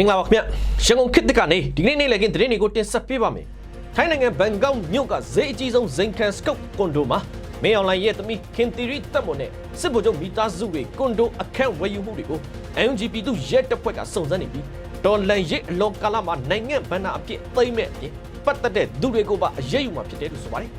မင်္ဂလာပါခင်ဗျရန်ကုန်ခေတ်သစ်ကနေဒီနေ့နေ့လည်ခင်းသတင်းတွေကိုတင်ဆက်ပေးပါမယ်ထိုင်းနိုင်ငံဘန်ကောက်မြို့ကဈေးအကြီးဆုံးဇိမ်ခံစကုတ်ကွန်ဒိုမှာမင်းအွန်လိုင်းရဲ့သမီးခင်တီရီတက်မွန်နဲ့စစ်ဗိုလ်ချုပ်မိသားစုတွေကွန်ဒိုအခန့်ဝယ်ယူမှုတွေကို UNGP သူရဲတပ်ဖွဲ့ကစုံစမ်းနေပြီးဒေါ်လန်ရစ်အလွန်ကာလမှာနိုင်ငံဘဏ္ဍာအဖြစ်သိမ့်မဲ့အပြင်ပတ်သက်တဲ့သူတွေကိုပါအရေးယူမှာဖြစ်တယ်လို့ဆိုပါတယ်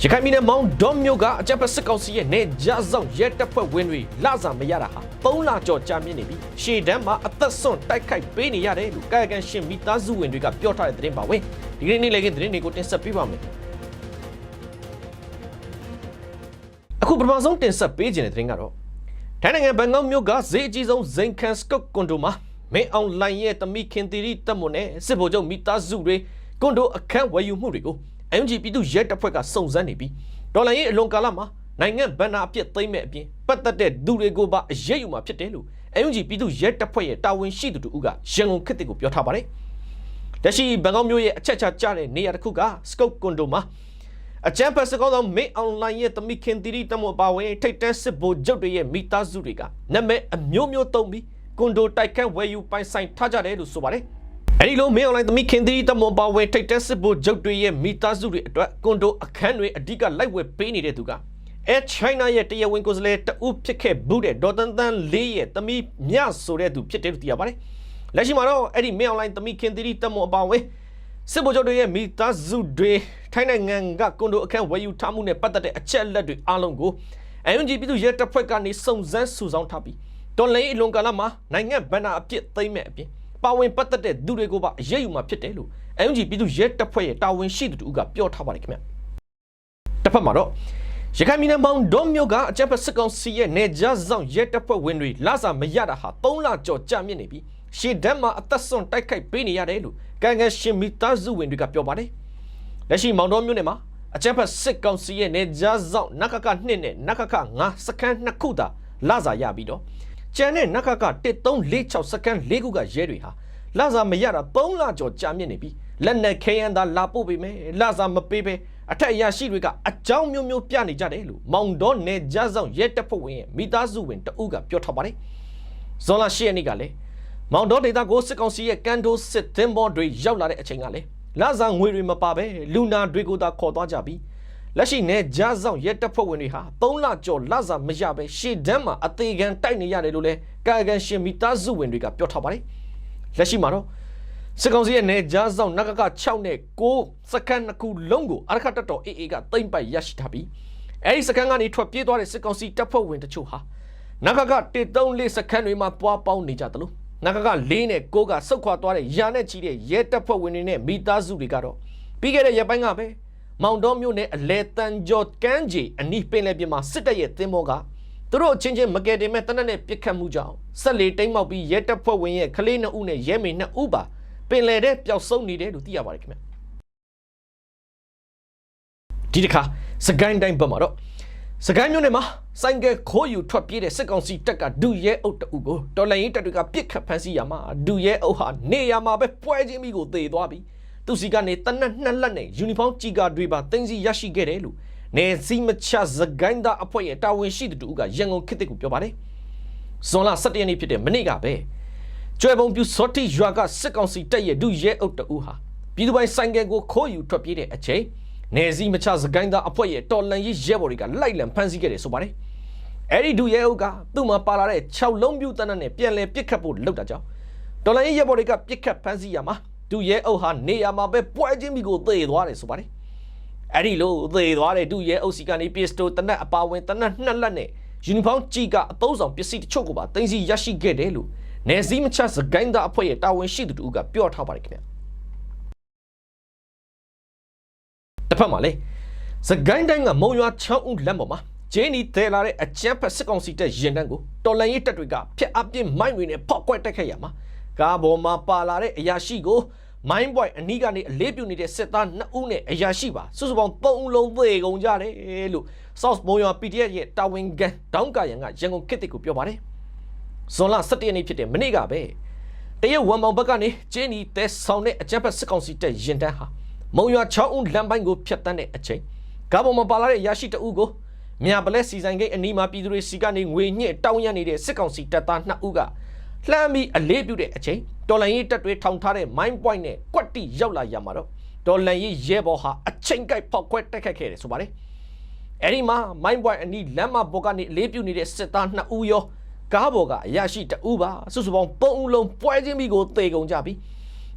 ရခိုင်ပြည်နယ်မောင်ဒေါမြို့ကအကြပ်ဖက်စစ်ကောင်စီရဲ့နေကြဆောင်ရဲတပ်ဖွဲ့ဝင်တွေလစာမရတာဟာ 3လကျော်ကြာမြင့်နေပြီရှေ့တန်းမှာအသက်ဆွန့်တိုက်ခိုက်ပေးနေရတယ်လို့ကာယကံရှင်မိသားစုဝင်တွေကပြောထားတဲ့သတင်းပါဝင်ဒီကနေ့နေ့လည်ခင်းသတင်းတွေကိုတင်ဆက်ပေးပါမယ်အခုပထမဆုံးတင်ဆက်ပေးခြင်းတဲ့သတင်းကတော့ထိုင်းနိုင်ငံဘန်ကောက်မြို့ကဈေးအကြီးဆုံးဇိန်ကန်စကုတ်ကွန်ဒိုမှာမင်းအောင်လိုင်းရဲ့တမိခင်တီရီတက်မွန်နဲ့စစ်ဗိုလ်ချုပ်မိသားစုတွေကွန်ဒိုအခန့်ဝယ်ယူမှုတွေကို MG ပြည်သူရဲတပ်ဖွဲ့ကစုံစမ်းနေပြီးဒေါ်လာရေးအလွန်ကာလမှာ နိုင်ငံဘဏ္ဍာအပြစ်သိမ်းမဲ့အပြင်ပတ်သက်တဲ့သူတွေကိုပါအရေးယူမှာဖြစ်တယ်လို့ MG ပြည်သူရဲတပ်ဖွဲ့ရဲ့တာဝန်ရှိသူတို့ကရန်ကုန်ခေတ်တစ်ကိုပြောထားပါတယ်။တရှိဘန်ကောက်မြို့ရဲ့အချက်ချကျတဲ့နေရာတစ်ခုက Scope Condo မှာအချမ်းဖက်စကောင်းသောမင်းအွန်လိုင်းရဲ့တမိခင်တီရီတမောပါဝင်ထိတ်တန်းစစ်ဗိုလ်ချုပ်တွေရဲ့မိသားစုတွေကနာမည်အမျိုးမျိုးသုံးပြီးကွန်ဒိုတိုက်ခတ်ဝယ်ယူပိုင်ဆိုင်ထားကြတယ်လို့ဆိုပါတယ်။အဲဒီလိုမင်းအွန်လိုင်းသမီးခင်သီတမွန်ပါဝဲထိတ်တက်စစ်ဖို့ဂျုတ်တွေရဲ့မိသားစုတွေအတွက်ကွန်ဒိုအခန်းတွေအဓိကလိုက်ဝယ်ပေးနေတဲ့သူက အဲချိုင်းနာရဲ့တရားဝင်ကိုယ်စားလှယ်တဦးဖြစ်ခဲ့ဘူးတဲ့ဒေါ်တန်တန်လေးရဲ့သမီးမြဆိုတဲ့သူဖြစ်တယ်လို့သိရပါတယ်။လက်ရှိမှာတော့အဲ့ဒီမင်းအွန်လိုင်းသမီးခင်သီတမွန်ပါဝဲစစ်ဗိုလ်ချုပ်တွေရဲ့မိသားစုတွေထိုင်းနိုင်ငံကကွန်ဒိုအခန်းဝယ်ယူထားမှုနဲ့ပတ်သက်တဲ့အချက်အလက်တွေအားလုံးကို UNG ပြည်သူရဲတပ်ဖွဲ့ကနေစုံစမ်းစုဆောင်းထားပြီးတော်လိုင်းအလွန်ကာလမှာနိုင်ငံဗဏ္ဍာအပြစ်သိမ်းမဲ့အပြင်ပါဝင်ပတ်သက်တဲ့သူတွေကိုပါအရေးယူမှာဖြစ်တယ်လို့ UNG ပြည်သူရဲတပ်ဖွဲ့ရဲ့တာဝန်ရှိသူတို့ကပြောထားပါတယ်ခင်ဗျတစ်ဖက်မှာတော့ ရခိုင်ပြည်နယ်မောင်ဒုံမြို့ကအကြပ်ဖက်စစ်ကောင်စီရဲ့နေကြဆောင်ရဲတပ်ဖွဲ့ဝင်တွေလစာမရတာဟာ3လကျော်ကြာမြင့်နေပြီရှေ့တန်းမှာအသက်ဆွန့်တိုက်ခိုက်ပေးနေရတယ်လို့ကန်ကန်ရှင်မိသားစုဝင်တွေကပြောပါတယ်လက်ရှိမောင်တော်မြို့နယ်မှာအကြမ်းဖက်စစ်ကောင်စီရဲ့နေကြားဆောင်နခက2နဲ့နခက9စခန်း2ခုသာလစာရပြီးတော့ကျန်တဲ့နခက1346စခန်း4ခုကရဲတွေဟာလစာမရတာ3လကျော်ကြာမြင့်နေပြီလက်နက်ခဲယမ်းသာလာပို့ပေးမယ်လစာမပေးပဲ အထက်အရာရှိတွေကအကြောင်းမျိုးမျိုးပြနေကြတယ်လို့မောင်တော်နေကြားဆောင်ရဲတပ်ဖွဲ့ဝင်ရဲ့မိသားစုဝင်တအုပ်ကပြောထားပါတယ်ဇွန်လ10ရက်နေ့ကလည်းမောင်တော်ဒေတာကိုစစ်ကောင်စီရဲ့ကန်တိုးစစ်သင်းဘောတွေရောက်လာတဲ့အချိန်ကလည်းလစာငွေတွေမပါပဲလူနာတွေကိုသာခေါ်သွားကြပြီးလက်ရှိနဲ့ဂျားဆောင်ရဲတပ်ဖွဲ့ဝင်တွေဟာ3လကျော်လစာမရပဲရှေ့တန်းမှာအသေးခံတိုက်နေရတယ်လို့လည်းကာကန်ရှင်မိသားစုဝင်တွေကပြောထားပါတယ်လက်ရှိမှာတော့ စစ်ကောင်စီရဲ့နေဂျားဆောင်နဂက6နဲ့9စကန်နှစ်ခုလုံးကိုအရခတ်တော် AA ကတိမ့်ပိုက်ရရှိထားပြီးအဲဒီစကန်ကနေထွက်ပြေးသွားတဲ့စစ်ကောင်စီတပ်ဖွဲ့ဝင်တချို့ဟာနဂက134စကန်တွေမှာပွားပေါင်းနေကြတယ်လို့နဂက4နဲ့9ကဆုတ်ခွာသွားတဲ့ရာနဲ့ချီတဲ့ရဲတပ်ဖွဲ့ဝင်တွေနဲ့မိသားစုတွေကတော့ပြီးခဲ့တဲ့ရက်ပိုင်းကပဲမောင်တော်မြို့နယ်အလဲတန်ကျော်ကမ်းခြေအနီးပင်လယ်ပြင်မှာစစ်တပ်ရဲ့သင်းဘောကသူတို့အချင်းချင်းမကယ်တင်မဲ့တနက်နဲ့ပြစ်ခတ်မှုကြောင့်ဆက်လေတိမ်မောက်ပြီးရဲတပ်ဖွဲ့ဝင်ရဲ့ကလေးနှစ်ဦးနဲ့ရဲမေနှစ်ဦးပါ ပင်လယ်ထဲပျောက်ဆုံးနေတယ်လို့သိရပါတယ်ခင်ဗျဒီတစ်ခါစကိုင်းတိုင်းဘက်မှာတော့စကိုင်းမြို့နယ်မှာစိုင်းကဲခိုးယူထွက်ပြေးတဲ့စစ်ကောင်စီတပ်ကဒုရဲအုပ်တအုပ်ကိုတော်လိုင်းရေးတပ်တွေကပြစ်ခတ်ဖမ်းဆီးရမှာဒုရဲအုပ်ဟာနေရမှာပဲပွဲချင်းမိကိုသေသွားပြီးသူစီကနေတနက်နှစ်လက်နဲ့ယူနီဖောင်းကြီးကာတွေပါတင်းစီရရှိခဲ့တယ်လို့နေစီမချစကိုင်းသားအဖွဲ့ရဲ့တာဝန်ရှိသူတို့ကရန်ကုန်ခေတ်ကိုပြောပါတယ်ဇွန်လ17ရက်နေ့ဖြစ်တဲ့မနေ့ကပဲ ကျွဲပုံပြူစောတိရွာကစစ်ကောင်စီတပ်ရဲ့ဒုရဲအုပ်တအုပ်ဟာပြည်သူပိုင်ဆိုင်ကယ်ကိုခိုးယူထွက်ပြေးတဲ့အချိန်နေစီမချစကိုင်းသားအဖွဲ့ရဲ့တော်လန်ရေးရဲဘော်တွေကလိုက်လံဖမ်းဆီးခဲ့တယ်ဆိုပါတယ်အဲ့ဒီဒုရဲအုပ်ကသူ့မှာပါလာတဲ့6လုံးပြူတနက်နဲ့ပြန်လဲပစ်ခတ်ဖို့လုပ်တာကြောင့်တော်လန်ရေးရဲဘော်တွေကပစ်ခတ်ဖမ်းဆီးရမှာဒုရဲအုပ်ဟာနေရာမှာပဲပွဲချင်းမိကိုသေသွားတယ်ဆိုပါတယ်အဲ့ဒီလိုသေသွားတဲ့ဒုရဲအုပ်စီကနေပစ္စတိုတနက်အပါဝင်တနက်နှစ်လက်နဲ့ယူနီဖောင်းကြီးကအသုံးဆောင်ပစ္စည်းတချို့ကိုပါတင်စီရရှိခဲ့တယ်လို့ နေစည်းမချစကိုင်းသားအဖွဲ့ရဲ့တာဝန်ရှိသူတို့ကပြောထားပါတယ်ခင်ဗျတစ်ဖက်မှာလေစကိုင်းတိုင်းကမုံရွာချောင်းဦးလက်ပေါ်မှာဂျင်းနီတဲလာတဲ့အကျန်းဖက်စစ်ကောင်စီတပ်ရင်တန်းကိုတော်လန်ရေးတပ်တွေကဖျက်အပြစ်မိုင်းတွေနဲ့ဖောက်ကွက်တက်ခဲ့ရမှာကားပေါ်မှာပါလာတဲ့အရာရှိကိုမိုင်းဘွိုင်အနီးကနေအလေးပြုနေတဲ့စစ်သား2ဦးနဲ့အရာရှိပါစုစုပေါင်း3ဦးလုံးသေကုန်ကြတယ်လို့ South မုံရွာ PDF ရဲ့တာဝန်ခံဒေါင်းကာရန်ကရန်ကုန်ခေတ်တစ်ကိုပြောပါတယ် ဇွန်လ17ရက်နေ့ဖြစ်တဲ့မနေ့ကပဲတရုတ်ဝန်မောင်ဘက်ကနေကျင်းနီတဲဆောင်တဲ့အကြက်ဖက်စစ်ကောင်စီတပ်ရင်တန်းဟာမုံရွာ6ဦးလမ်းပိုင်းကိုဖျက်တမ်းတဲ့အချိန်ကားပေါ်မှာပါလာတဲ့ရရှိတအုပ်ကိုမြန်ပလက်စီဆိုင်ဂိတ်အနီးမှာပြည်သူတွေစီကနေငွေညှစ်တောင်းရနေတဲ့စစ်ကောင်စီတပ်သား2ဦးကလှမ်းပြီးအလေးပြုတဲ့အချိန်တော်လန်ရေးတပ်တွေထောင်ထားတဲ့ mine point နဲ့ကွက်တီရောက်လာရမှာတော့တော်လန်ရေးရဲဘော်ဟာအချိန်ကိုက်ဖောက်ခွဲတက်ခတ်ခဲ့တယ်ဆိုပါတယ်အဲ့ဒီမှာ mine point အနီးလမ်းမပေါ်ကနေအလေးပြုနေတဲ့စစ်သား2ဦးရော ကားပေါ်ကအရာရှိ2ဦးပါစုစုပေါင်း3ဦးလုံးပွဲချင်းပြီးကိုသေကုန်ကြပြီ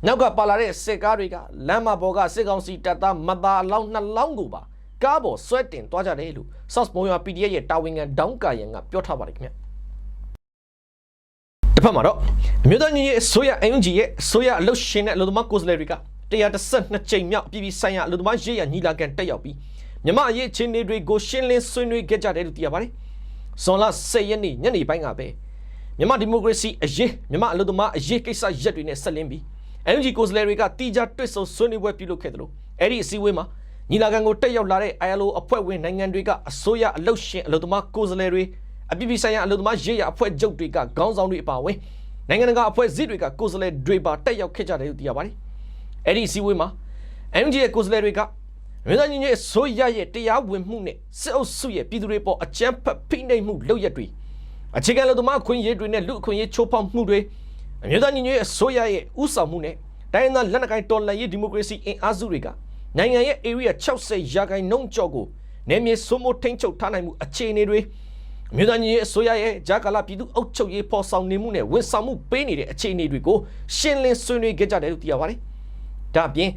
နောက်ကပါလာတဲ့စစ်ကားတွေကလမ်းမပေါ်ကစစ်ကောင်စီတပ်သားမသားအလောင်းနှလောင်းကိုပါကားပေါ်ဆွဲတင်သွားကြတယ်လို့ South Moya PDF ရဲ့တာဝန်ခံဒေါင်းကာယန်ကပြောထားပါတယ်ခင်ဗျတစ်ဖက်မှာတော့အမျိုးသားညီရဲ့အစိုးရ NUG ရဲ့အစိုးရအလုပ်ရှင်နဲ့အလုပ်သမားကိုယ်စားလှယ်တွေက132ကြိမ်မြောက်ပြည်ပြည်ဆိုင်ရာအလုပ်သမားရေးရညီလာခံတက်ရောက်ပြီးမြမအရေးချင်းတွေကိုရှင်းလင်းဆွေးနွေးခဲ့ကြတယ်လို့သိရပါတယ်။ ဇွန်လ10ရက်နေ့ညနေပိုင်းကပဲမြမဒီမိုကရေစီအရေးမြမအလုပ်သမားအရေးကိစ္စရက်တွေနဲ့ဆက်လင်းပြီး NUG ကိုယ်စားလှယ်တွေကတီးခြားတွစ်ဆုံဆွေးနွေးပွဲပြုလုပ်ခဲ့တယ်လို့အဲ့ဒီအစည်းအဝေးမှာညီလာခံကိုတက်ရောက်လာတဲ့ ILO အဖွဲ့ဝင်နိုင်ငံတွေကအစိုးရအလုပ်ရှင်အလုပ်သမားကိုယ်စားလှယ်တွေအပြည်ပြည်ဆိုင်ရာအလုပ်သမားရေးရအဖွဲ့ချုပ်တွေကခေါင်းဆောင်တွေအပါအဝင်နိုင်ငံတကာအဖွဲ့အစည်းတွေကကိုယ်စားလှယ်တွေပါတက်ရောက်ခဲ့ကြတယ်လို့သိရပါတယ်။အဲ့ဒီအစည်းအဝေးမှာ NUG ရဲ့ကိုယ်စားလှယ်တွေက မြန်မာညီညွတ်ရေးအစိုးရရဲ့တရားဝင်မှုနဲ့စစ်အုပ်စုရဲ့ပြည်သူတွေပေါ်အကြမ်းဖက်ဖိနှိပ်မှုလုပ်ရက်တွေအခြေခံလူသမားအခွင့်အရေးတွေနဲ့လူအခွင့်အရေးချိုးဖောက်မှုတွေအမျိုးသားညီညွတ်ရေးအစိုးရရဲ့ဥဆောင်မှုနဲ့တိုင်းရင်းသားလက်နက်ကိုင်တော်လှန်ရေးဒီမိုကရေစီအင်အားစုတွေကနိုင်ငံရဲ့ area 60ရာခိုင်နှုန်းကျော်ကိုနယ်မြေစိုးမိုးထိန်းချုပ်ထားနိုင်မှုအခြေအနေတွေအမျိုးသားညီညွတ်ရေးအစိုးရရဲ့ဂျာကာလာပြည်သူ့အုပ်ချုပ်ရေးဖော်ဆောင်နေမှုနဲ့ဝန်ဆောင်မှုပေးနေတဲ့အခြေအနေတွေကိုရှင်းလင်းဆွေးနွေးခဲ့ကြတယ်လို့သိရပါတယ်။ဒါ့အပြင်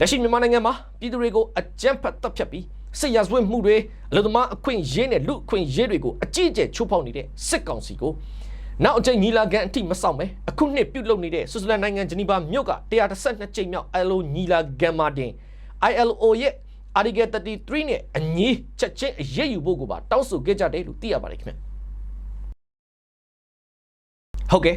လက်ရှိမြန်မာနိုင်ငံမှာပြည်သူတွေကိုအကြမ်းဖက်တပ်ဖြတ်ပြီးစစ်ရာဇဝတ်မှုတွေအလုံသမားအခွင့်ရေးနဲ့လူအခွင့်ရေးတွေကိုအကြီးအကျယ်ချိုးဖောက်နေတဲ့စစ်ကောင်စီကိုနောက်အကြိမ်ညီလာခံအထိမဆောင်ပဲအခုနှစ်ပြုတ်လုပ်နေတဲ့ဆွစ်ဇာလန်နိုင်ငံဂျနီဗာမြို့က132ကြိမ်မြောက် ILO ညီလာခံမှာတင် ILO ရဲ့ Article 33နဲ့အညီချက်ချင်းအရေးယူဖို့ကိုပါတောင်းဆိုခဲ့ကြတယ်လို့သိရပါတယ်ခင်ဗျဟုတ်ကဲ့